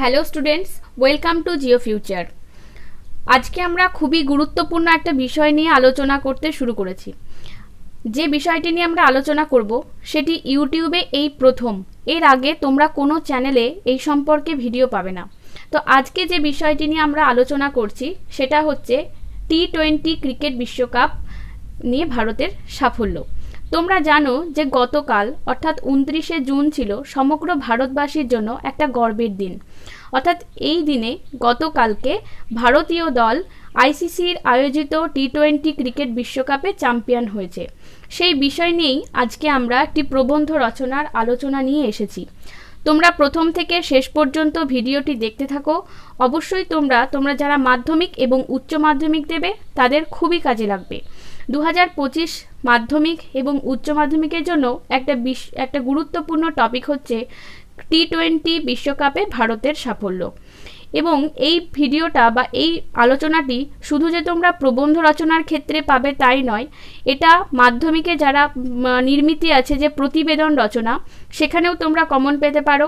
Hello students, welcome to Jio future. আজকে আমরা খুবই গুরুত্বপূর্ণ একটা বিষয় নিয়ে আলোচনা করতে শুরু করেছি। যে বিষয়টি নিয়ে আমরা আলোচনা করব, সেটি ইউটিউবে এই প্রথম। এর আগে তোমরা কোনো চ্যানেলে এই সম্পর্কে ভিডিও পাবে না। তো আজকে যে বিষয়টি নিয়ে আমরা আলোচনা করছি, সেটা হচ্ছে টি টোয়েন্টি ক্রিকেট বিশ্বকাপ নিয়ে ভারতের সাফল্য। তোমরা জানো যে গতকাল, অর্থাৎ উনত্রিশে জুন ছিল সমগ্র ভারতবাসীর জন্য একটা গর্বের দিন। অর্থাৎ এই দিনে গতকালকে ভারতীয় দল আইসিসির আয়োজিত টি টোয়েন্টি ক্রিকেট বিশ্বকাপে চ্যাম্পিয়ন হয়েছে। সেই বিষয় নিয়েই আজকে আমরা একটি প্রবন্ধ রচনার আলোচনা নিয়ে এসেছি। তোমরা প্রথম থেকে শেষ পর্যন্ত ভিডিওটি দেখতে থাকো। অবশ্যই তোমরা তোমরা যারা মাধ্যমিক এবং উচ্চ মাধ্যমিক দেবে, তাদের খুবই কাজে লাগবে। দু হাজার পঁচিশ মাধ্যমিক এবং উচ্চ মাধ্যমিকের জন্য একটা একটা গুরুত্বপূর্ণ টপিক হচ্ছে টি টোয়েন্টি বিশ্বকাপে ভারতের সাফল্য। এবং এই ভিডিওটা বা এই আলোচনাটি শুধু যে তোমরা প্রবন্ধ রচনার ক্ষেত্রে পাবে তাই নয়, এটা মাধ্যমিকে যারা নির্মিতি আছে যে প্রতিবেদন রচনা, সেখানেও তোমরা কমন পেতে পারো।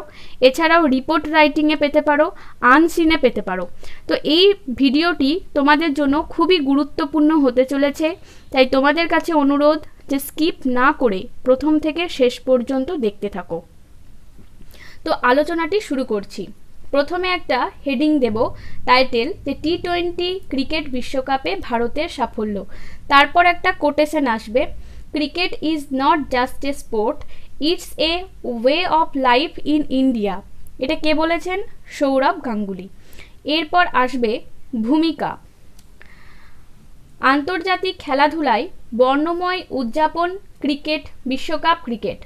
এছাড়াও রিপোর্ট রাইটিংয়ে পেতে পারো আনসিনে পেতে পারো। তো এই ভিডিওটি তোমাদের জন্য খুবই গুরুত্বপূর্ণ হতে চলেছে, তাই তোমাদের কাছে অনুরোধ যে স্কিপ না করে প্রথম থেকে শেষ পর্যন্ত দেখতে থাকো। তো আলোচনাটি শুরু করছি। প্রথমে একটা হেডিং দেব টাইটেল যে টি টোয়েন্টি ক্রিকেট বিশ্বকাপে ভারতের সাফল্য। তারপর একটা কোটেশন আসবে, cricket is not just a sport, it's a way of life in India. এটা কে বলেছেন? সৌরভ গাঙ্গুলি। এরপর আসবে ভূমিকা। আন্তর্জাতিক খেলাধুলায় বর্ণময় উদযাপন ক্রিকেট, বিশ্বকাপ ক্রিকেট।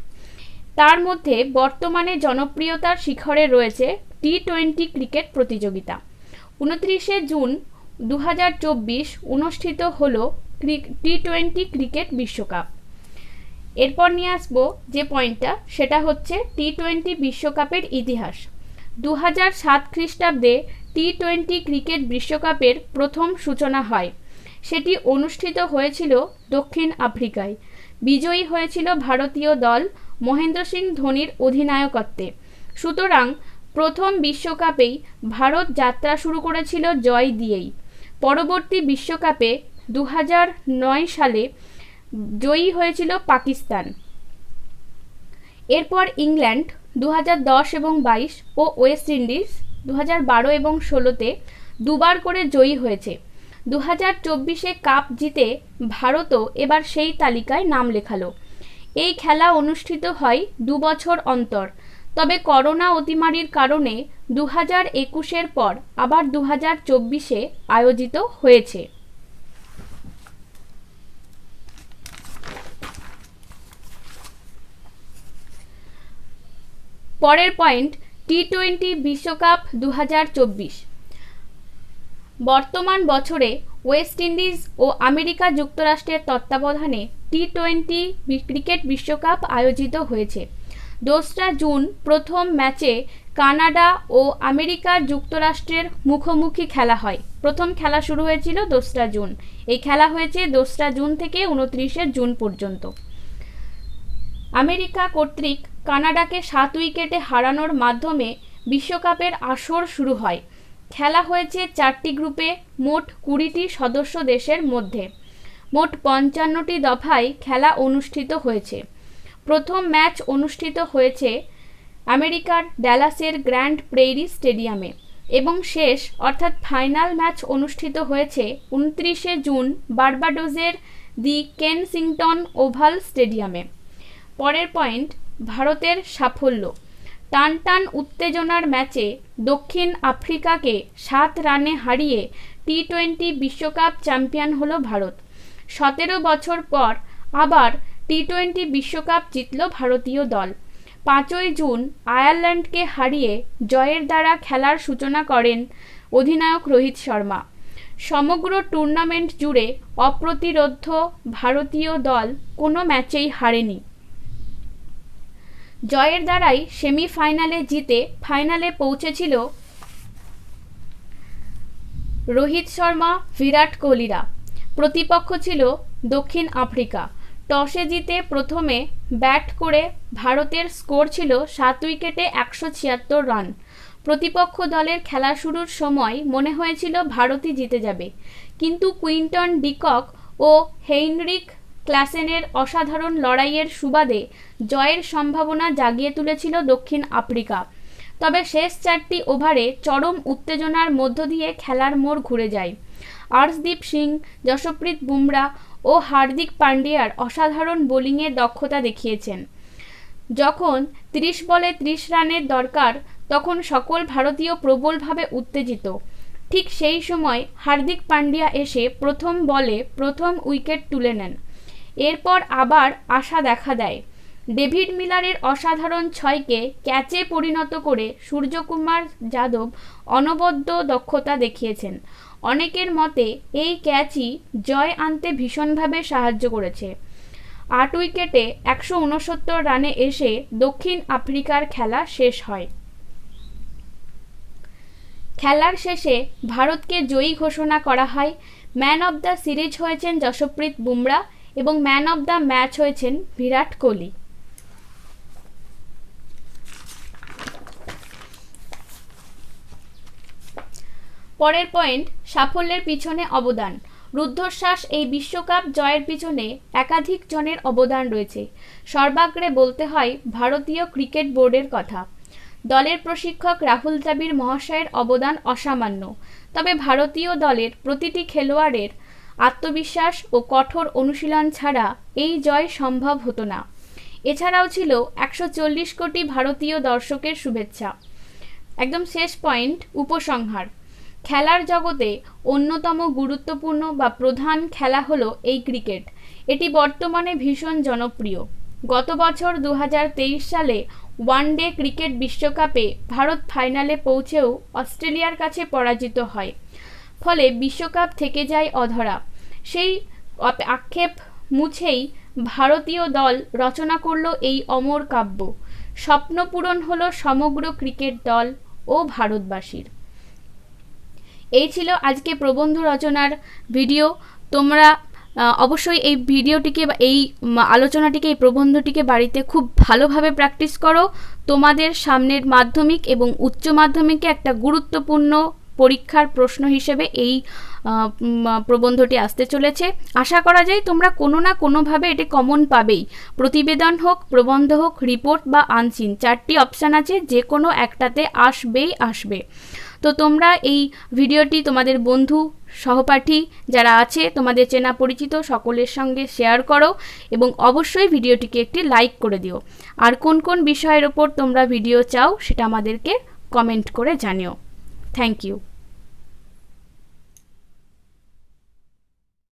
তার মধ্যে বর্তমানে জনপ্রিয়তার শিখরে রয়েছে টি টোয়েন্টি ক্রিকেট প্রতিযোগিতা। উনত্রিশে জুন দু হাজার চব্বিশ অনুষ্ঠিত হল টি টোয়েন্টি ক্রিকেট বিশ্বকাপ। এরপর নিয়ে আসব যে পয়েন্টটা, সেটা হচ্ছে টি টোয়েন্টি বিশ্বকাপের ইতিহাস। দু হাজার সাত খ্রিস্টাব্দে টি টোয়েন্টি ক্রিকেট বিশ্বকাপের প্রথম সূচনা হয়। সেটি অনুষ্ঠিত হয়েছিল দক্ষিণ আফ্রিকায়। বিজয়ী হয়েছিল ভারতীয় দল মহেন্দ্র সিং ধোনির অধিনায়কত্বে। সুতরাং প্রথম বিশ্বকাপেই ভারত যাত্রা শুরু করেছিল জয় দিয়েই। পরবর্তী বিশ্বকাপে দু নয় সালে জয়ী হয়েছিল পাকিস্তান। এরপর ইংল্যান্ড দু হাজার দশ এবং বাইশ ও ওয়েস্ট ইন্ডিজ দু বারো এবং ষোলোতে দুবার করে জয়ী হয়েছে। দু হাজার চব্বিশে কাপ জিতে ভারতও এবার সেই তালিকায় নাম লেখালো। এই খেলা অনুষ্ঠিত হয় দু বছর অন্তর। তবে করোনা অতিমারির কারণে দু হাজার একুশের পর আবার দু হাজার চব্বিশে আয়োজিত হয়েছে। পরের পয়েন্ট, টি টোয়েন্টি বিশ্বকাপ দু হাজার চব্বিশ। বর্তমান বছরে ওয়েস্ট ইন্ডিজ ও আমেরিকা যুক্তরাষ্ট্রের তত্ত্বাবধানে টি টোয়েন্টি ক্রিকেট বিশ্বকাপ আয়োজিত হয়েছে। দোসরা জুন প্রথম ম্যাচে কানাডা ও আমেরিকা যুক্তরাষ্ট্রের মুখোমুখি খেলা হয়। প্রথম খেলা শুরু হয়েছিল দোসরা জুন। এই খেলা হয়েছে দোসরা জুন থেকে উনত্রিশে জুন পর্যন্ত। আমেরিকা কর্তৃক কানাডাকে সাত উইকেটে হারানোর মাধ্যমে বিশ্বকাপের আসর শুরু হয়। খেলা হয়েছে চারটি গ্রুপে, মোট কুড়িটি সদস্য দেশের মধ্যে। মোট পঞ্চান্নটি দফায় খেলা অনুষ্ঠিত হয়েছে। প্রথম ম্যাচ অনুষ্ঠিত হয়েছে আমেরিকার ড্যালাসের গ্র্যান্ড প্রেইরি স্টেডিয়ামে এবং শেষ, অর্থাৎ ফাইনাল ম্যাচ অনুষ্ঠিত হয়েছে উনত্রিশে জুন বার্বাডোজের দি কেনসিংটন ওভাল স্টেডিয়ামে। পরের পয়েন্ট, ভারতের সাফল্য। টান টান উত্তেজনার ম্যাচে দক্ষিণ আফ্রিকাকে সাত রানে হারিয়ে টি টোয়েন্টি বিশ্বকাপ চ্যাম্পিয়ন হল ভারত। সতেরো বছর পর আবার টি টোয়েন্টি বিশ্বকাপ জিতল ভারতীয় দল। পাঁচই জুন আয়ারল্যান্ডকে হারিয়ে জয়ের দ্বারা খেলার সূচনা করেন অধিনায়ক রোহিত শর্মা। সমগ্র টুর্নামেন্ট জুড়ে অপ্রতিরোধ্য ভারতীয় দল কোনো ম্যাচেই হারেনি। জয়ের দ্বারাই সেমিফাইনালে জিতে ফাইনালে পৌঁছেছিল রোহিত শর্মা, বিরাট কোহলিরা। প্রতিপক্ষ ছিল দক্ষিণ আফ্রিকা। টসে জিতে প্রথমে ব্যাট করে ভারতের স্কোর ছিল সাত উইকেটে একশো ছিয়াত্তর রান। প্রতিপক্ষ দলের খেলা শুরুর সময় মনে হয়েছিল ভারতই জিতে যাবে। কিন্তু কুইন্টন ডিকক ও হেইনরিক ক্লাসেনের অসাধারণ লড়াইয়ের সুবাদে জয়ের সম্ভাবনা জাগিয়ে তুলেছিল দক্ষিণ আফ্রিকা। তবে শেষ চারটি ওভারে চরম উত্তেজনার মধ্য দিয়ে খেলার মোড় ঘুরে যায়। আর্শদীপ সিং, যশপ্রীত বুমরা ও হার্দিক পান্ডিয়ার অসাধারণ বোলিংয়ের দক্ষতা দেখিয়েছেন। যখন ৩০ বলে ৩০ রানের দরকার, তখন সকল ভারতীয় প্রবলভাবে উত্তেজিত। ঠিক সেই সময় হার্দিক পান্ডিয়া এসে প্রথম বলে প্রথম উইকেট তুলে নেন। এরপর আবার আশা দেখা দেয়। ডেভিড মিলারের অসাধারণ ছয়কে ক্যাচে পরিণত করে সূর্যকুমার যাদব অনবদ্য দক্ষতা দেখিয়েছেন। অনেকের মতে এই ক্যাচই জয় আনতে ভীষণভাবে সাহায্য করেছে। আট উইকেটে একশো উনসত্তর রানে এসে দক্ষিণ আফ্রিকার খেলা শেষ হয়। খেলার শেষে ভারতকে জয়ী ঘোষণা করা হয়, ম্যান অব দ্য সিরিজ হয়েছেন যশপ্রীত বুমরা এবং ম্যান অব দ্য ম্যাচ হয়েছেন বিরাট কোহলি। পরের পয়েন্ট, সাফল্যের পিছনে অবদান। রুদ্ধশ্বাস এই বিশ্বকাপ জয়ের পিছনে একাধিক জনের অবদান রয়েছে। সর্বাগ্রে বলতে হয়, ভারতীয় ক্রিকেট বোর্ডের কথা। দলের প্রশিক্ষক রাহুল দ্রাবিড় মহাশয়ের অবদান অসামান্য। তবে ভারতীয় দলের প্রতিটি খেলোয়াড়ের আত্মবিশ্বাস ও কঠোর অনুশীলন ছাড়া এই জয় সম্ভব হতো না। এছাড়াও ছিল একশো চল্লিশ কোটি ভারতীয় দর্শকের শুভেচ্ছা। একদম শেষ পয়েন্ট, উপসংহার। খেলার জগতে অন্যতম গুরুত্বপূর্ণ বা প্রধান খেলা হলো এই ক্রিকেট। এটি বর্তমানে ভীষণ জনপ্রিয়। গত বছর দু হাজার তেইশ সালে ওয়ানডে ক্রিকেট বিশ্বকাপে ভারত ফাইনালে পৌঁছেও অস্ট্রেলিয়ার কাছে পরাজিত হয়। ফলে বিশ্বকাপ থেকে যায় অধরা। সেই আক্ষেপ মুছেই ভারতীয় দল রচনা করল এই অমর কাব্য। স্বপ্ন পূরণ হলো সমগ্র ক্রিকেট দল ও ভারতবাসীর। এই ছিল আজকে প্রবন্ধ রচনার ভিডিও। তোমরা অবশ্যই এই ভিডিওটিকে বা এই আলোচনাটিকে, এই প্রবন্ধটিকে বাড়িতে খুব ভালোভাবে প্র্যাকটিস করো। তোমাদের সামনের মাধ্যমিক এবং উচ্চ মাধ্যমিকে একটা গুরুত্বপূর্ণ পরীক্ষার প্রশ্ন হিসেবে এই প্রবন্ধটি আসতে চলেছে। আশা করা যায় তোমরা কোনো না কোনোভাবে এটি কমন পাবেই। প্রতিবেদন হোক, প্রবন্ধ হোক রিপোর্ট বা আনসিন চারটি অপশান আছে যে কোনো একটাতে আসবেই আসবে। তো তোমরা এই ভিডিওটি তোমাদের বন্ধু সহপাঠী যারা আছে, তোমাদের চেনা পরিচিত সকলের সঙ্গে শেয়ার করো এবং অবশ্যই ভিডিওটিকে একটি লাইক করে দিও। আর কোন কোন বিষয়ের ওপর তোমরা ভিডিও চাও সেটা আমাদেরকে কমেন্ট করে জানিও। Thank you